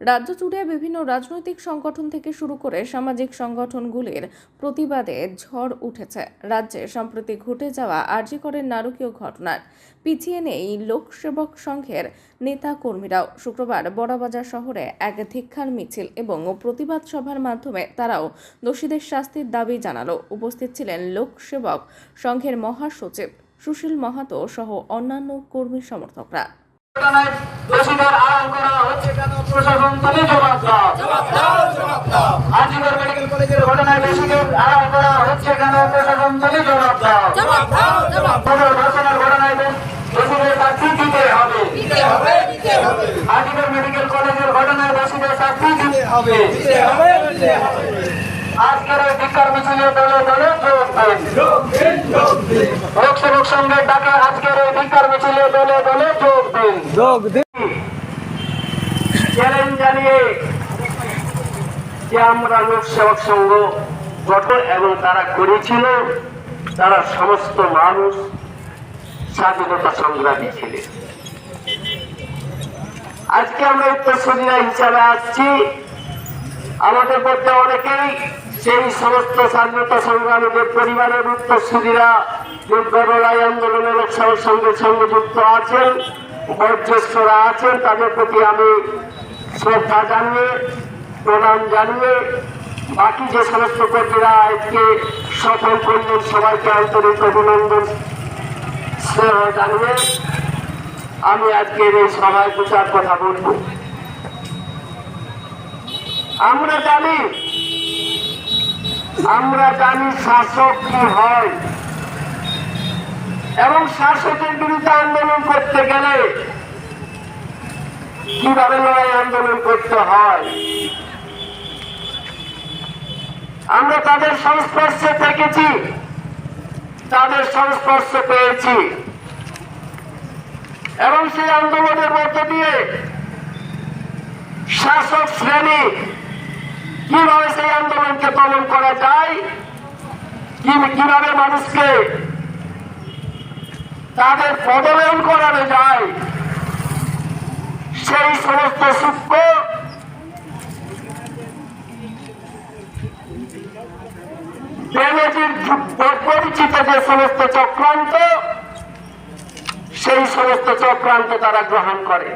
রাজ্য জুড়ে বিভিন্ন রাজনৈতিক সংগঠন থেকে শুরু করে সামাজিক সংগঠনগুলির প্রতিবাদে ঝড় উঠেছে। রাজ্যে সম্প্রতি ঘটে যাওয়া আরজিকরের নারকীয় ঘটনার পিছিয়ে নেই লোকসেবক সংঘের নেতা কর্মীরাও শুক্রবার বড়বাজার শহরে এক ধিক্ষার মিছিল এবং প্রতিবাদ সভার মাধ্যমে তারাও দোষীদের শাস্তির দাবি জানালো। উপস্থিত ছিলেন লোকসেবক সংঘের মহাসচিব সুশীল মাহাতো সহ অন্যান্য কর্মী সমর্থকরা। ঘটনায় দোষীদের আড়াল করা হচ্ছে কেন? প্রশাসন তুমি জবাব দাও। আজিগর মেডিকেল কলেজের ঘটনায় দোষীদের আড়াল করা হচ্ছে কেন? প্রশাসন তুমি জবাব দাও। ধর্ষণের ঘটনায় দোষীদের শাস্তি দিতে হবে। আজিগর মেডিকেল কলেজের ঘটনায় দোষীদের শাস্তি দিতে হবে। আজকের এই ধিক্কার মিছিলে দলে দলে যোগ দিন। লোকসেবক সংঘের ডাকে আজকের এই ধিক্কার মিছিলে দলে দলে যোগ যোগ দিন চ্যালেঞ্জ জানিয়ে যে আমরা লোক সেবক সংঘ গঠন এবং তারা করেছিল তারা সমস্ত মানুষ স্বাধীনতা সংগ্রামী ছিলেন আজকে আমরা হিসাবে আসছি। আমাদের মধ্যে অনেকেই সেই সমস্ত স্বাধীনতা সংগ্রামীদের পরিবারের উত্তরসূরিরা দুর্গলড়াই আন্দোলনের লোকসভার সঙ্গে সঙ্গে যুক্ত আছেন। বয়োজ্যেষ্ঠরা আছেন, তাদের প্রতি আমি শ্রদ্ধা জানিয়ে, প্রণাম জানিয়ে, বাকি যে সমস্ত কর্মীরা আজকে সফল করলেন, সবাইকে আন্তরিক অভিনন্দন, স্নেহ জানিয়ে আমি আজকের এই সভায় দু কথা বলব। আমরা জানি আমরা জানি শাসক কি হয়। এবং শাসকের বিরুদ্ধে আন্দোলন করতে গেলে কীভাবে লড়াই আন্দোলন করতে হয়? আমরা তাদের সংস্পর্শে থেকেছি, তাদের সংস্পর্শ পেয়েছি। এবং সেই আন্দোলনের মধ্য দিয়ে শাসক শ্রেণি কীভাবে সেই আন্দোলনকে পালন করা যায়? কীভাবে মানুষকে তাদের পদবেন করানো যায়। সেই সমস্ত সূক্ষ্ম পরিচিত যে সমস্ত চক্রান্ত, সেই সমস্ত চক্রান্ত তারা গ্রহণ করে।